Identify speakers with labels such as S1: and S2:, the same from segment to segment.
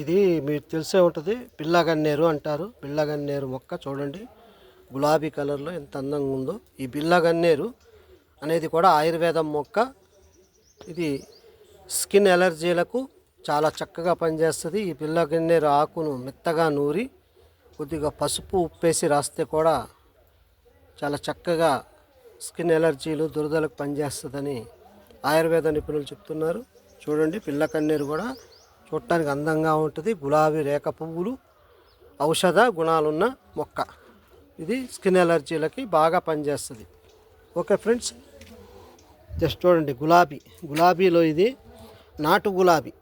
S1: ఇది మీకు తెలిసే ఉంటుంది. పిల్లగన్నేరు అంటారు. పిల్లగన్నేరు మొక్క చూడండి. గులాబీ కలర్లో ఎంత అందంగా ఉందో. ఈ బిల్లగన్నేరు అనేది కూడా ఆయుర్వేదం మొక్క. ఇది స్కిన్ ఎలర్జీలకు చాలా చక్కగా పనిచేస్తుంది. ఈ బిల్లగన్నేరు ఆకును మెత్తగా నూరి కొద్దిగా పసుపు ఉప్పేసి రాస్తే కూడా చాలా చక్కగా స్కిన్ ఎలర్జీలు దురదలకు పనిచేస్తుందని ఆయుర్వేద నిపుణులు చెప్తున్నారు. చూడండి పిల్ల కన్నీరు కూడా చూడటానికి అందంగా ఉంటుంది. గులాబీ రేఖ పువ్వులు ఔషధ గుణాలున్న మొక్క. ఇది స్కిన్ ఎలర్జీలకి బాగా పనిచేస్తుంది. ఓకే ఫ్రెండ్స్ జస్ట్ చూడండి గులాబీ. గులాబీలో ఇది నాటు గులాబీ.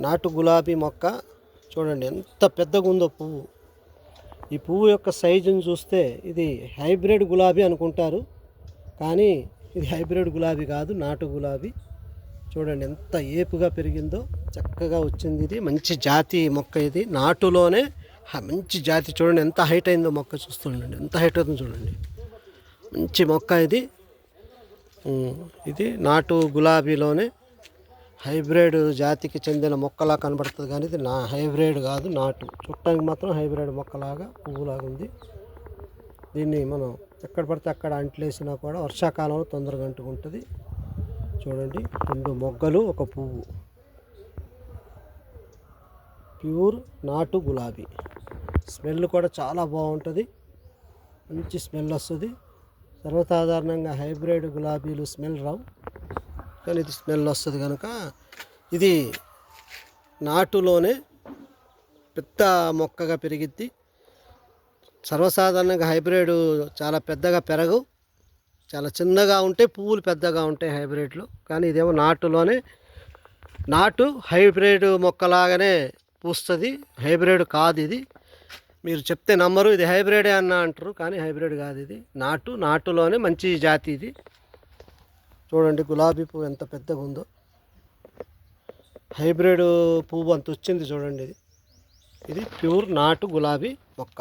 S1: నాటు గులాబీ మొక్క. చూడండి ఎంత పెద్దగా ఉందో పువ్వు. ఈ పువ్వు యొక్క సైజుని చూస్తే ఇది హైబ్రిడ్ గులాబీ అనుకుంటారు. కానీ ఇది హైబ్రిడ్ గులాబీ కాదు నాటు గులాబీ. చూడండి ఎంత ఏపుగా పెరిగిందో చక్కగా వచ్చింది ఇది. మంచి జాతి మొక్క ఇది. నాటులోనే మంచి జాతి చూడండి ఎంత హైట్ అయిందో మొక్క చూస్తుండండి. ఎంత హైట్ అవుతుందో చూడండి. మంచి మొక్క ఇది. ఇది నాటు గులాబీలోనే హైబ్రిడ్ జాతికి చెందిన మొక్కలా కనబడుతుంది కానీ ఇది నా హైబ్రిడ్ కాదు నాటు. చుట్టానికి మాత్రం హైబ్రిడ్ మొక్కలాగా పువ్వులాగా ఉంది. దీన్ని మనం ఎక్కడ పడితే అక్కడ అంట్లేసినా కూడా వర్షాకాలంలో తొందరగా అంటుకుంటుంది. చూడండి రెండు మొగ్గలు ఒక పువ్వు. ప్యూర్ నాటు గులాబీ. స్మెల్ కూడా చాలా బాగుంటుంది. మంచి స్మెల్ వస్తుంది. సర్వసాధారణంగా హైబ్రిడ్ గులాబీలు స్మెల్ రావు. కానీ ఇది స్మెల్ వస్తుంది కనుక ఇది నాటులోనే పెద్ద మొక్కగా పెరిగిద్ది. సర్వసాధారణంగా హైబ్రిడ్ చాలా పెద్దగా పెరగవు. చాలా చిన్నగా ఉంటే పువ్వులు పెద్దగా ఉంటాయి హైబ్రిడ్లు. కానీ ఇదేమో నాటులోనే నాటు హైబ్రిడ్ మొక్కలాగానే పూస్తుంది. హైబ్రిడ్ కాదు ఇది. మీరు చెప్తే నమ్మరు ఇది హైబ్రిడే అన్న అంటారు కానీ హైబ్రిడ్ కాదు ఇది. నాటు నాటులోనే మంచి జాతి ఇది. చూడండి గులాబీ పువ్వు ఎంత పెద్దగా ఉందో. హైబ్రిడ్ పువ్వు అంత వచ్చింది చూడండి ఇది. ఇది ప్యూర్ నాటు గులాబీ మొక్క.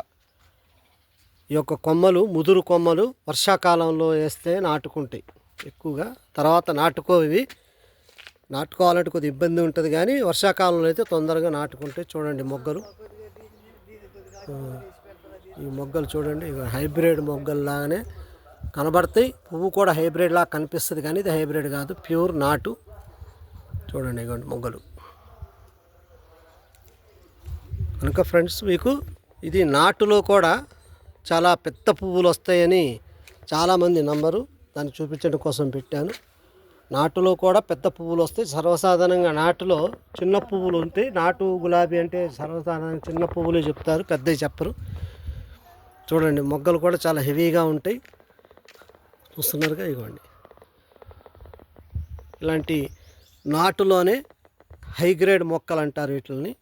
S1: ఈ యొక్క కొమ్మలు ముదురు కొమ్మలు వర్షాకాలంలో వేస్తే నాటుకుంటాయి. ఎక్కువగా తర్వాత నాటుకోవి నాటుకోవాలంటే కొద్దిగా ఇబ్బంది ఉంటుంది కానీ వర్షాకాలంలో అయితే తొందరగా నాటుకుంటాయి చూడండి మొగ్గలు. ఈ మొగ్గలు చూడండి ఇవి హైబ్రిడ్ మొగ్గలు లాగానే కనబడతాయి. పువ్వు కూడా హైబ్రిడ్ లాగా కనిపిస్తుంది కానీ ఇది హైబ్రిడ్ కాదు ప్యూర్ నాటు. చూడండి ఇగోండి మొగ్గలు. కనుక ఫ్రెండ్స్ మీకు ఇది నాటులో కూడా చాలా పెద్ద పువ్వులు వస్తాయని చాలామంది నమ్మరు. దాన్ని చూపించడం కోసం పెట్టాను. నాటులో కూడా పెద్ద పువ్వులు వస్తాయి. సర్వసాధారణంగా నాటులో చిన్న పువ్వులు ఉంటాయి నాటు గులాబీ అంటే సర్వసాధారణంగా చిన్న పువ్వులే చెప్తారు. పెద్దవి చెప్పరు. చూడండి మొగ్గలు కూడా చాలా హెవీగా ఉంటాయి. చూస్తున్నారుగా ఇవ్వండి ఇలాంటి నాటులోనే హైగ్రేడ్ మొక్కలు అంటారు వీటిని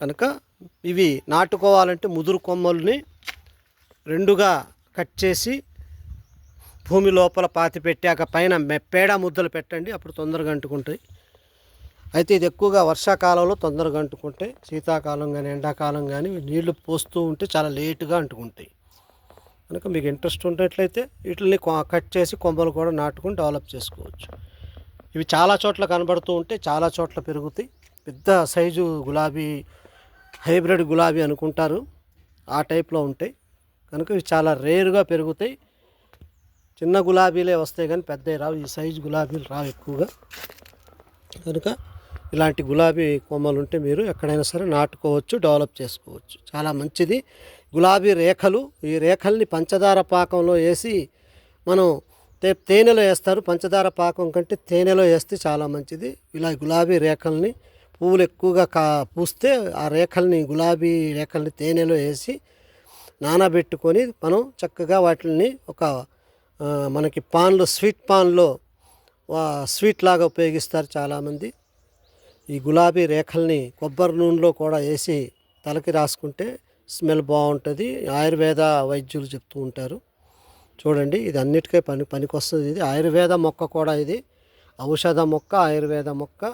S1: కనుక ఇవి నాటుకోవాలంటే ముదురు కొమ్మల్ని రెండుగా కట్ చేసి భూమి లోపల పాతి పెట్టాక పైన మె- పేడ ముద్దలు పెట్టండి అప్పుడు తొందరగా అంటుకుంటాయి. అయితే ఇది ఎక్కువగా వర్షాకాలంలో తొందరగా అంటుకుంటాయి శీతాకాలం కానీ ఎండాకాలం కానీ నీళ్ళు పోస్తూ ఉంటే చాలా లేటుగా అంటుకుంటాయి. కనుక మీకు ఇంట్రెస్ట్ ఉన్నట్లయితే వీటిని కట్ చేసి కొమ్మలు కూడా నాటుకుని డెవలప్ చేసుకోవచ్చు. ఇవి చాలా చోట్ల కనబడుతూ ఉంటే చాలా చోట్ల పెరుగుతాయి. పెద్ద సైజు గులాబీ హైబ్రిడ్ గులాబీ అనుకుంటారు. ఆ టైప్లో ఉంటాయి. కనుక ఇవి చాలా రేరుగా పెరుగుతాయి. చిన్న గులాబీలే వస్తాయి కానీ పెద్దవి రావు. ఈ సైజు గులాబీలు రావు ఎక్కువగా. కనుక ఇలాంటి గులాబీ కొమ్మలు ఉంటే మీరు ఎక్కడైనా సరే నాటుకోవచ్చు డెవలప్ చేసుకోవచ్చు. చాలా మంచిది. గులాబీ రేఖలు ఈ రేఖల్ని పంచదార పాకంలో వేసి మనం తే తేనెలో వేస్తారు. పంచదార పాకం కంటే తేనెలో వేస్తే చాలా మంచిది. ఇలా గులాబీ రేఖల్ని పువ్వులు ఎక్కువగా కా పూస్తే ఆ రేఖల్ని గులాబీ రేఖల్ని తేనెలో వేసి నానబెట్టుకొని మనం చక్కగా వాటిని ఒక మనకి పాన్లో స్వీట్ పాన్లో స్వీట్ లాగా ఉపయోగిస్తారు చాలామంది. ఈ గులాబీ రేఖల్ని కొబ్బరి నూనెలో కూడా వేసి తలకి రాసుకుంటే స్మెల్ బాగుంటుంది. ఆయుర్వేద వైద్యులు చెప్తూ ఉంటారు. చూడండి ఇది అన్నిటికీ పని పనికొస్తుంది ఇది. ఆయుర్వేద మొక్క కూడా ఇది. ఔషధ మొక్క ఆయుర్వేద మొక్క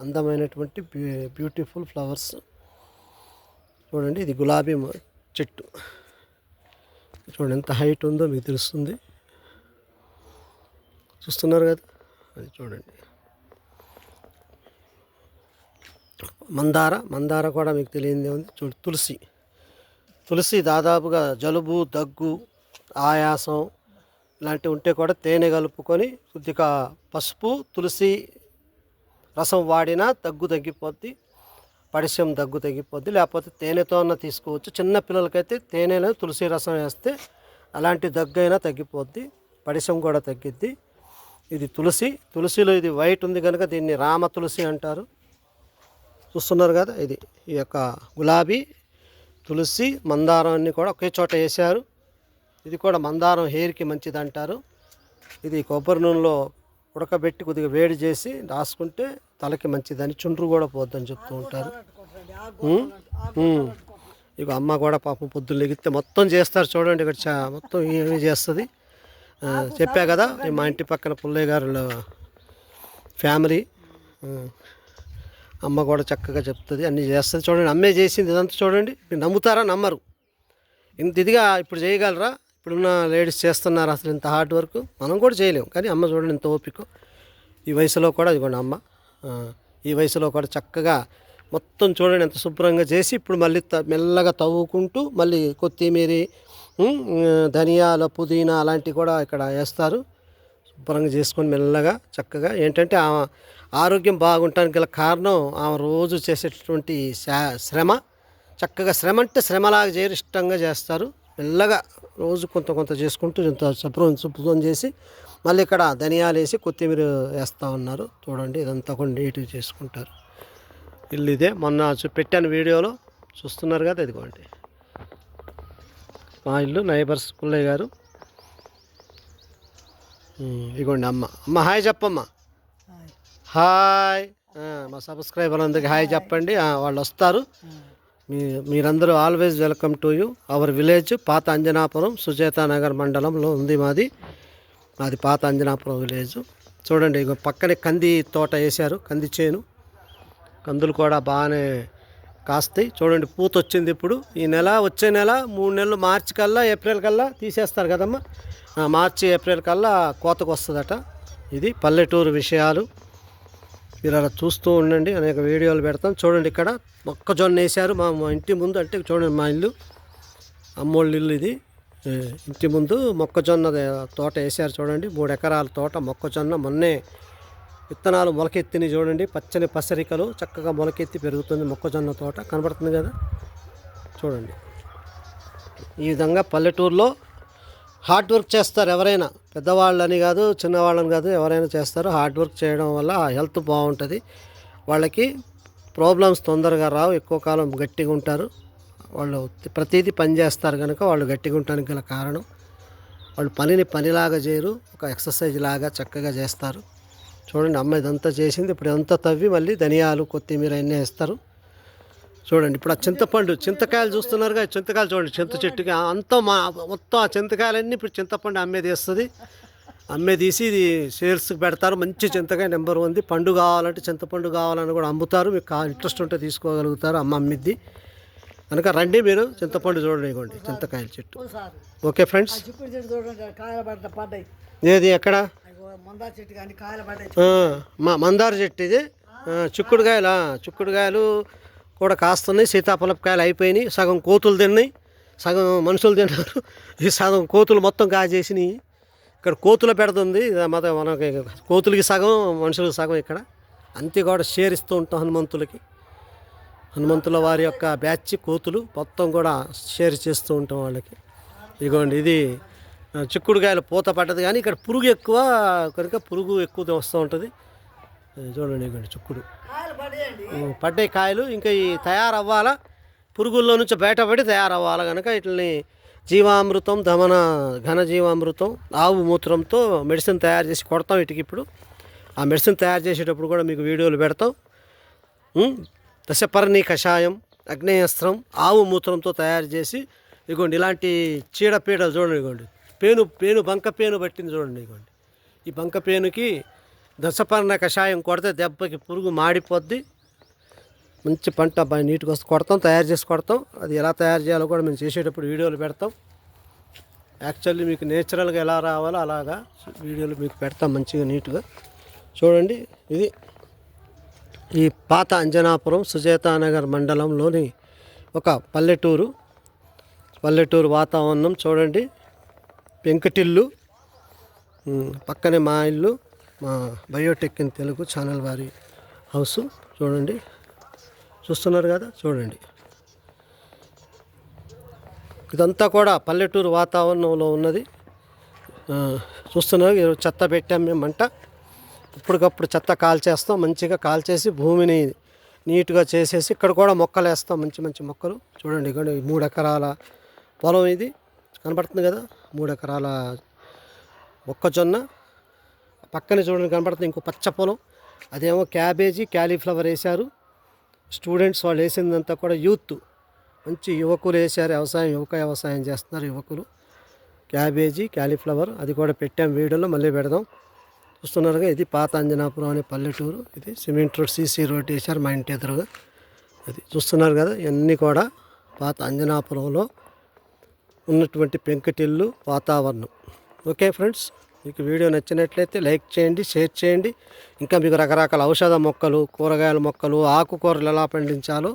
S1: అందమైనటువంటి బ్యూ- బ్యూటిఫుల్ ఫ్లవర్స్. చూడండి ఇది గులాబీ చెట్టు. చూడండి ఎంత హైట్ ఉందో మీకు తెలుస్తుంది. చూస్తున్నారు కదా? అది చూడండి. మందార మందార కూడా మీకు తెలియదే ఉంది. చూడు తులసి. తులసి దాదాపుగా జలుబు దగ్గు ఆయాసం ఇలాంటివి ఉంటే కూడా తేనె కలుపుకొని కొద్దిగా పసుపు తులసి రసం వాడినా దగ్గు తగ్గిపోద్ది. పడిశం దగ్గు తగ్గిపోద్ది లేకపోతే తేనెతో అన్న తీసుకోవచ్చు. చిన్న పిల్లలకైతే తేనెలో తులసి రసం వేస్తే అలాంటి దగ్గు అయినా తగ్గిపోద్ది పడిశం కూడా తగ్గిద్ది. ఇది తులసి తులసిలో ఇది వైట్ ఉంది కనుక దీన్ని రామ తులసి అంటారు. చూస్తున్నారు కదా ఇది ఈ యొక్క గులాబీ తులసి మందారం అన్నీ కూడా ఒకే చోట వేశారు. ఇది కూడా మందారం హెయిర్కి మంచిది అంటారు ఇది కొబ్బరి నూనెలో ఉడకబెట్టి కొద్దిగా వేడి చేసి రాసుకుంటే తలకి మంచిదని చుండ్రు కూడా పోద్దని చెప్తూ ఉంటారు. ఇక అమ్మ కూడా పాపం పొద్దున్న లెగిస్తే మొత్తం చేస్తారు చూడండి ఇక్కడ చా మొత్తం ఏమి చేస్తుంది. చెప్పా కదా మా ఇంటి పక్కన పుల్లయ్య గారు ఫ్యామిలీ. అమ్మ కూడా చక్కగా చెప్తుంది అన్నీ చేస్తుంది. చూడండి అమ్మే చేసింది ఇదంతా చూడండి. మీరు నమ్ముతారా? నమ్మరు. ఇంత ఇదిగా ఇప్పుడు చేయగలరా? ఇప్పుడున్న లేడీస్ చేస్తున్నారు అసలు ఇంత హార్డ్ వర్క్. మనం కూడా చేయలేం. కానీ అమ్మ చూడండి ఇంత ఓపిక. ఈ వయసులో కూడా ఇదిగోండి అమ్మ. ఈ వయసులో కూడా చక్కగా మొత్తం చూడండి ఎంత శుభ్రంగా చేసి ఇప్పుడు మళ్ళీ త- మెల్లగా తవ్వుకుంటూ మళ్ళీ కొత్తిమీర ధనియాల పుదీనా అలాంటివి కూడా ఇక్కడ వేస్తారు. శుభ్రంగా చేసుకొని మెల్లగా చక్కగా. ఏంటంటే ఆమె ఆరోగ్యం బాగుంటానికి గల కారణం ఆమె రోజు చేసేటటువంటి శ్రమ. చక్కగా శ్రమ అంటే శ్రమలాగా చేయరు ఇష్టంగా చేస్తారు. మెల్లగా రోజు కొంత కొంత చేసుకుంటూ ఇంత శుభ్రం శుభ్రం చేసి మళ్ళీ ఇక్కడ ధనియాలు వేసి కొత్తిమీర వేస్తూ ఉన్నారు. చూడండి ఇదంతా కూడా నీట్గా చేసుకుంటారు. ఇల్లు ఇదే. మొన్న పెట్టాను వీడియోలో. చూస్తున్నారు కదా ఇదిగోండి. మా ఇల్లు నైబర్స్ పుల్లయ్య గారు. ఇదిగోండి అమ్మ. అమ్మ హాయ్ చెప్పమ్మా. హాయ్. మా సబ్స్క్రైబర్ అందరికి హాయ్ చెప్పండి. వాళ్ళు వస్తారు. మీ మీరందరూ always welcome to you our village పాత అంజనాపురం సుచేత నగర్ మండలంలో ఉంది మాది. మాది పాత అంజనాపురం విలేజ్ చూడండి ఇక పక్కనే కంది తోట వేశారు కంది చేను. కందులు కూడా బాగానే కాస్తాయి. చూడండి పూత వచ్చింది ఇప్పుడు. ఈ నెల వచ్చే నెల మూడు నెలలు మార్చి కల్లా ఏప్రిల్ కల్లా తీసేస్తారు కదమ్మా. మార్చి ఏప్రిల్ కల్లా కోతకు వస్తుందట. ఇది పల్లెటూరు విషయాలు. మీరు అలా చూస్తూ ఉండండి. అనేక వీడియోలు పెడతాం. చూడండి ఇక్కడ మొక్కజొన్న వేశారు. మా ఇంటి ముందు అంటే చూడండి మా ఇల్లు. అమ్మోళ్ళ ఇల్లు ఇది. ఇంటి ముందు మొక్కజొన్న తోట వేశారు చూడండి. మూడు ఎకరాల తోట మొక్కజొన్న. మొన్నే విత్తనాలు మొలకెత్తిని చూడండి. పచ్చని పసరికలు. చక్కగా మొలకెత్తి పెరుగుతుంది మొక్కజొన్న తోట. కనబడుతుంది కదా? చూడండి. ఈ విధంగా పల్లెటూరులో హార్డ్ వర్క్ చేస్తారు ఎవరైనా. పెద్దవాళ్ళని కాదు చిన్నవాళ్ళని కాదు ఎవరైనా చేస్తారు. హార్డ్ వర్క్ చేయడం వల్ల హెల్త్ బాగుంటుంది. వాళ్ళకి ప్రాబ్లమ్స్ తొందరగా రావు ఎక్కువ కాలం గట్టిగా ఉంటారు. వాళ్ళు ప్రతిదీ పని చేస్తారు కనుక వాళ్ళు గట్టిగా ఉండడానికి గల కారణం. వాళ్ళు పనిని పనిలాగా చేయరు ఒక ఎక్సర్సైజ్ లాగా చక్కగా చేస్తారు. చూడండి అమ్మ ఇదంతా చేసింది. ఇప్పుడు ఇదంతా తవ్వి మళ్ళీ ధనియాలు కొత్తిమీర అన్నీ వేస్తారు. చూడండి ఇప్పుడు ఆ చింతపండు చింతకాయలు చూస్తున్నారుగా చింతకాయలు చూడండి చింత చెట్టుకి అంతా మా మొత్తం ఆ చింతకాయలన్నీ ఇప్పుడు చింతపండు అమ్మే తీస్తుంది. అమ్మే తీసి ఇది సేల్స్కి పెడతారు. మంచి చింతకాయ నెంబర్ ఉంది పండు కావాలంటే చింతపండు కావాలని కూడా అమ్ముతారు. మీకు ఇంట్రెస్ట్ ఉంటే తీసుకోగలుగుతారు అమ్మ అమ్మిద్ది. కనుక రండి మీరు చింతపండు చూడండి చింతకాయల చెట్టు. Okay friends? ఏది ఎక్కడ?
S2: మందార చెట్టు
S1: ఇది. చిక్కుడుకాయలు? చిక్కుడుకాయలు కూడా కాస్తున్నాయి. సీతాఫలపకాయలు అయిపోయినాయి. సగం కోతులు తిన్నాయి. సగం మనుషులు తిన్నారు. ఈ సగం కోతులు మొత్తం కాజేసినాయి. ఇక్కడ కోతుల పెడుతుంది మత మనకి కోతులకి సగం మనుషులకి సగం ఇక్కడ. అంతే కూడా షేర్ ఇస్తూ ఉంటాం హనుమంతులకి. హనుమంతుల వారి యొక్క బ్యాచ్ కోతులు మొత్తం కూడా షేర్ చేస్తూ ఉంటాం వాళ్ళకి. ఇదిగోండి ఇది చిక్కుడుకాయలు పూత పడ్డది. కానీ ఇక్కడ పురుగు ఎక్కువ కనుక పురుగు ఎక్కువ వస్తూ ఉంటుంది. చూడండి ఇదిగోండి చిక్కుడు. పడ్డాయి కాయలు. ఇంకా ఈ తయారవ్వాలా? పురుగుల్లో నుంచి బయటపడి తయారవ్వాలి కనుక వీటిని జీవామృతం దమన ఘన జీవామృతం ఆవు మూత్రంతో మెడిసిన్ తయారు చేసి కొడతాం వీటికి ఇప్పుడు. ఆ మెడిసిన్ తయారు చేసేటప్పుడు కూడా మీకు వీడియోలు పెడతాం. దశపర్ణి కషాయం అగ్నేయస్త్రం ఆవు మూత్రంతో తయారు చేసి ఇగోండి ఇలాంటి చీడపీడలు చూడండి ఇగోండి. పేను పేను బంక పేను పట్టింది చూడండి ఇగోండి. ఈ బంక పేనుకి దశపర్ణ కషాయం కొడితే దెబ్బకి పురుగు మాడిపోద్ది. మంచి పంట బాగా నీట్గా వస్తుంది కొడతాం తయారు చేసి కొడతాం. అది ఎలా తయారు చేయాలో కూడా మేము చేసేటప్పుడు వీడియోలు పెడతాం. యాక్చువల్లీ మీకు నేచురల్గా ఎలా రావాలో అలాగా వీడియోలు మీకు పెడతాం మంచిగా నీట్గా. చూడండి ఇది ఈ పాత అంజనాపురం సుజేతానగర్ మండలంలోని ఒక పల్లెటూరు. పల్లెటూరు వాతావరణం చూడండి. పెంకటిల్లు పక్కనే మా ఇల్లు. మా బయోటెక్ ఇన్ తెలుగు ఛానల్ వారి హౌస్. చూడండి. చూస్తున్నారు కదా? చూడండి. ఇదంతా కూడా పల్లెటూరు వాతావరణంలో ఉన్నది. చూస్తున్నారు చెత్త పెట్టాం మేము మంట ఇప్పటికప్పుడు చెత్త కాల్చేస్తాం మంచిగా కాల్చేసి భూమిని నీట్గా చేసేసి ఇక్కడ కూడా మొక్కలు వేస్తాం మంచి మంచి మొక్కలు. చూడండి ఇక్కడ మూడు ఎకరాల పొలం ఇది. కనపడుతుంది కదా? మూడు ఎకరాల మొక్కజొన్న. పక్కన చూడండి కనపడుతుంది ఇంకో పచ్చ పొలం. అదేమో క్యాబేజీ క్యాలీఫ్లవర్ వేశారు. స్టూడెంట్స్ వాళ్ళు వేసిందంతా కూడా యూత్. మంచి యువకులు వేశారు వ్యవసాయం యువక వ్యవసాయం చేస్తున్నారు యువకులు. క్యాబేజీ క్యాలీఫ్లవర్ అది కూడా పెట్టాం వీడియోలో మళ్ళీ పెడదాం. చూస్తున్నారుగా ఇది పాత అంజనాపురం అనే పల్లెటూరు. ఇది సిమెంట్ రోడ్ సీసీ రోడ్ వేశారు మా ఇంటి ఎదురుగా. అది చూస్తున్నారు కదా ఇవన్నీ కూడా పాత అంజనాపురంలో ఉన్నటువంటి పెంకటిల్లు వాతావరణం. ఓకే ఫ్రెండ్స్ మీకు వీడియో నచ్చినట్లయితే లైక్ చేయండి షేర్ చేయండి. ఇంకా మీకు రకరకాల ఔషధ మొక్కలు కూరగాయల మొక్కలు ఆకుకూరలు ఎలా పండించాలో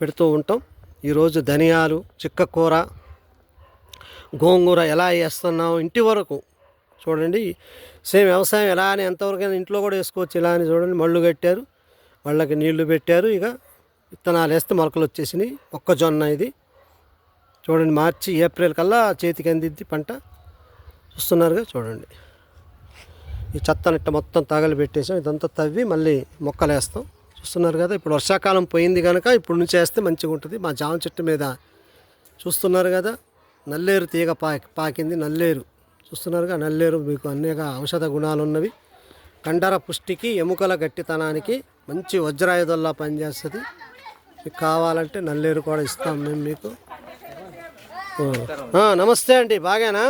S1: పెడుతూ ఉంటాం. ఈరోజు ధనియాలు చిక్కకూర గోంగూర ఎలా వేస్తున్నాం ఇంటి వరకు చూడండి. సేమ్ వ్యవసాయం ఎలా అని ఎంతవరకు ఇంట్లో కూడా వేసుకోవచ్చు ఇలా అని చూడండి. మళ్ళు కట్టారు వాళ్ళకి నీళ్ళు పెట్టారు. ఇక విత్తనాలు వేస్తే మొలకలు వచ్చేసినాయి. మొక్కజొన్న ఇది. చూడండి మార్చి ఏప్రిల్ కల్లా చేతికి అందిద్ది పంట. చూస్తున్నారుగా చూడండి. ఈ చెత్తనిట్ట మొత్తం తగలు పెట్టేసాం ఇదంతా తవ్వి మళ్ళీ మొక్కలు వేస్తాం చూస్తున్నారు కదా ఇప్పుడు వర్షాకాలం పోయింది కనుక ఇప్పుడు నుంచి వేస్తే మంచిగా ఉంటుంది. మా జామ చెట్టు మీద చూస్తున్నారు కదా నల్లేరు తీగ పా పాకింది నల్లేరు. చూస్తున్నారుగా నల్లేరు మీకు అనేక ఔషధ గుణాలు ఉన్నవి. కండర పుష్టికి ఎముకల గట్టితనానికి మంచి వజ్రాయుధంలా పనిచేస్తుంది. మీకు కావాలంటే నల్లేరు కూడా ఇస్తాం మేము మీకు. నమస్తే అండి బాగానా?